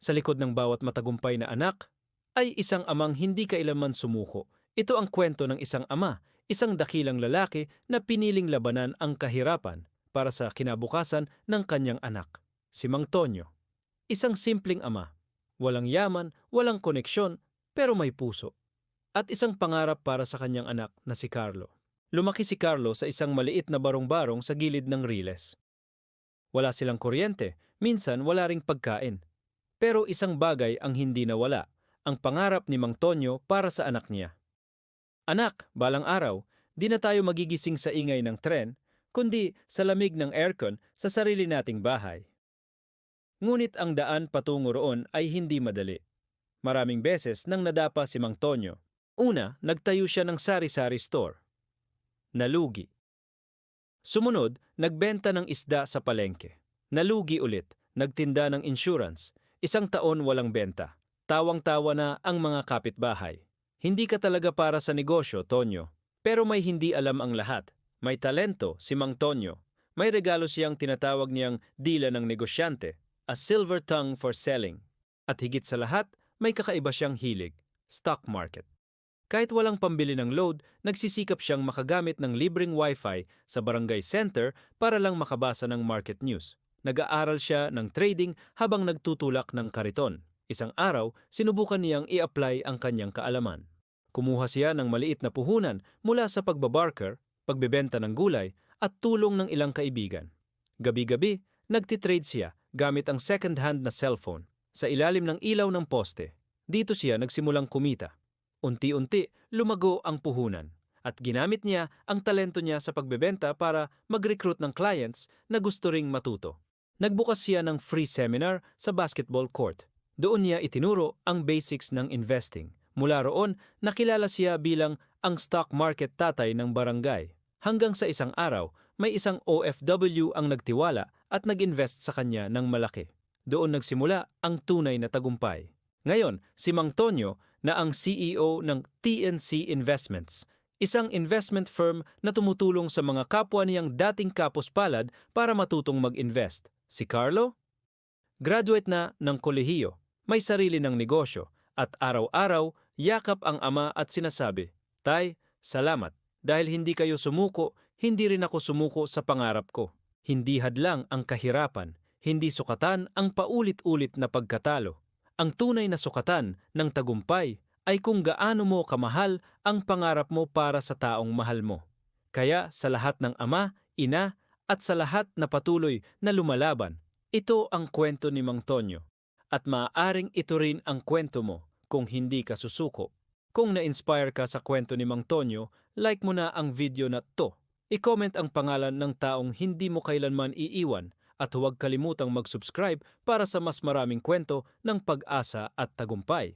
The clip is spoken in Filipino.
Sa likod ng bawat matagumpay na anak ay isang amang hindi kailanman sumuko. Ito ang kwento ng isang ama, isang dakilang lalaki na piniling labanan ang kahirapan para sa kinabukasan ng kanyang anak, si Mang Tonyo. Isang simpleng ama, walang yaman, walang koneksyon, pero may puso. At isang pangarap para sa kanyang anak na si Carlo. Lumaki si Carlo sa isang maliit na barong-barong sa gilid ng riles. Wala silang kuryente, minsan wala ring pagkain. Pero isang bagay ang hindi nawala, ang pangarap ni Mang Tonyo para sa anak niya. Anak, balang araw, di na tayo magigising sa ingay ng tren, kundi sa lamig ng aircon sa sarili nating bahay. Ngunit ang daan patungo roon ay hindi madali. Maraming beses nang nadapa si Mang Tonyo. Una, nagtayo siya ng sari-sari store. Nalugi. Sumunod, nagbenta ng isda sa palengke. Nalugi ulit, nagtinda ng insurance. Isang taon walang benta. Tawang-tawa na ang mga kapitbahay. Hindi ka talaga para sa negosyo, Tonyo. Pero may hindi alam ang lahat. May talento si Mang Tonyo. May regalo siyang tinatawag niyang dila ng negosyante, a silver tongue for selling. At higit sa lahat, may kakaiba siyang hilig, stock market. Kahit walang pambili ng load, nagsisikap siyang makagamit ng libreng wifi sa barangay center para lang makabasa ng market news. Nag-aaral siya ng trading habang nagtutulak ng kariton. Isang araw, sinubukan niyang i-apply ang kanyang kaalaman. Kumuha siya ng maliit na puhunan mula sa pagbabarker, pagbebenta ng gulay, at tulong ng ilang kaibigan. Gabi-gabi, nagtitrade siya gamit ang second-hand na cellphone sa ilalim ng ilaw ng poste. Dito siya nagsimulang kumita. Unti-unti, lumago ang puhunan at ginamit niya ang talento niya sa pagbebenta para mag-recruit ng clients na gusto ring matuto. Nagbukas siya ng free seminar sa basketball court. Doon niya itinuro ang basics ng investing. Mula roon, nakilala siya bilang ang stock market tatay ng barangay. Hanggang sa isang araw, may isang OFW ang nagtiwala at nag-invest sa kanya ng malaki. Doon nagsimula ang tunay na tagumpay. Ngayon, si Mang Tonyo na ang CEO ng TNC Investments, isang investment firm na tumutulong sa mga kapwa niyang dating kapuspalad para matutong mag-invest. Si Carlo? Graduate na ng kolehiyo, may sarili ng negosyo, at araw-araw yakap ang ama at sinasabi, Tay, salamat. Dahil hindi kayo sumuko, hindi rin ako sumuko sa pangarap ko. Hindi hadlang ang kahirapan, hindi sukatan ang paulit-ulit na pagkatalo. Ang tunay na sukatan ng tagumpay ay kung gaano mo kamahal ang pangarap mo para sa taong mahal mo. Kaya sa lahat ng ama, ina, at sa lahat na patuloy na lumalaban, ito ang kwento ni Mang Tonyo. At maaaring ito rin ang kwento mo kung hindi ka susuko. Kung na-inspire ka sa kwento ni Mang Tonyo, like mo na ang video na to. I-comment ang pangalan ng taong hindi mo kailanman iiwan at huwag kalimutang mag-subscribe para sa mas maraming kwento ng pag-asa at tagumpay.